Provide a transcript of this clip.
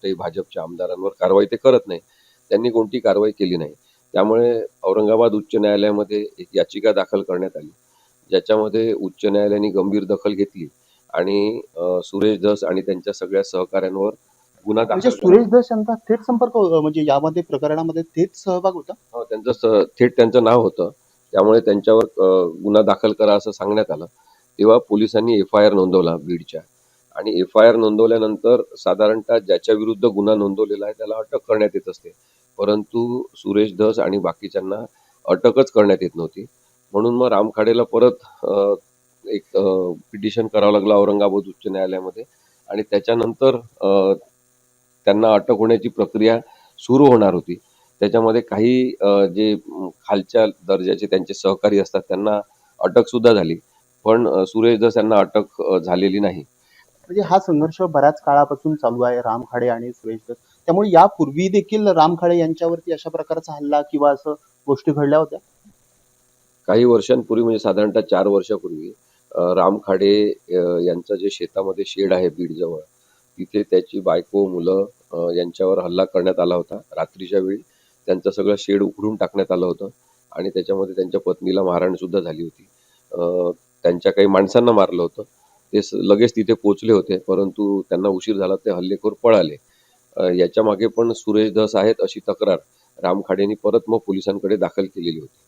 कोणत्याही भाजपच्या आमदारांवर कारवाई ते करत नाही. त्यांनी कोणती कारवाई केली नाही. त्यामुळे औरंगाबाद उच्च न्यायालयामध्ये एक याचिका दाखल करण्यात आली. ज्याच्यामध्ये उच्च न्यायालयाने गंभीर दखल घेतली आणि सुरेश धस आणि त्यांच्या सगळ्या सहकाऱ्यांवर गुन्हा म्हणजे दाखल सुरेश दस यांचा थेट संपर्क म्हणजे यामध्ये प्रकरणामध्ये थेट सहभाग होता? हो, त्यांचं थेट त्यांचं नाव होतं. त्यामुळे त्यांच्यावर गुन्हा दाखल करा असं सांगण्यात आलं. तेव्हा पोलिसांनी एफ आय आर नोंदवला बीडच्या. आणि एफ आय आर नोंदवल्यानंतर साधारणतः ज्याच्या विरुद्ध गुन्हा नोंदवलेला आहे त्याला अटक करण्यात येत असते. परंतु सुरेश धस आणि बाकीच्यांना अटकच करण्यात येत नव्हती. म्हणून मग रामखाडेला परत एक पिटिशन करावं लागलं औरंगाबाद उच्च न्यायालयामध्ये. आणि त्याच्यानंतर त्यांना अटक होण्याची प्रक्रिया सुरू होणार होती. त्याच्यामध्ये काही जे खालच्या दर्जाचे त्यांचे सहकारी असतात त्यांना अटक सुद्धा झाली. पण सुरेश दस यांना अटक झालेली नाही. म्हणजे हा संघर्ष बऱ्याच काळापासून चालू आहे. राम खाडे आणि सुरेश दत्त. त्यामुळे यापूर्वी देखील राम खाडे यांच्यावरती अशा प्रकारचा हल्ला किंवा असं गोष्टी घडल्या होत्या? काही वर्षांपूर्वी म्हणजे साधारणतः चार वर्षापूर्वी राम खाडे यांचं जे शेतामध्ये शेड आहे बीडजवळ तिथे त्याची बायको मुलं यांच्यावर हल्ला करण्यात आला होता. रात्रीच्या वेळी त्यांचं सगळं शेड उघडून टाकण्यात आलं होतं आणि त्याच्यामध्ये त्यांच्या पत्नीला मारहाण सुद्धा झाली होती. त्यांच्या काही माणसांना मारलं होतं. ते लगेच तिथे पोचले होते परंतु त्यांना उशीर झाला ते हल्लेखोर पळाले. याच्या मागे पण सुरेश धस आहेत अशी तक्रार रामखाडेंनी परत मग पोलिसांकडे दाखल केलेली होती.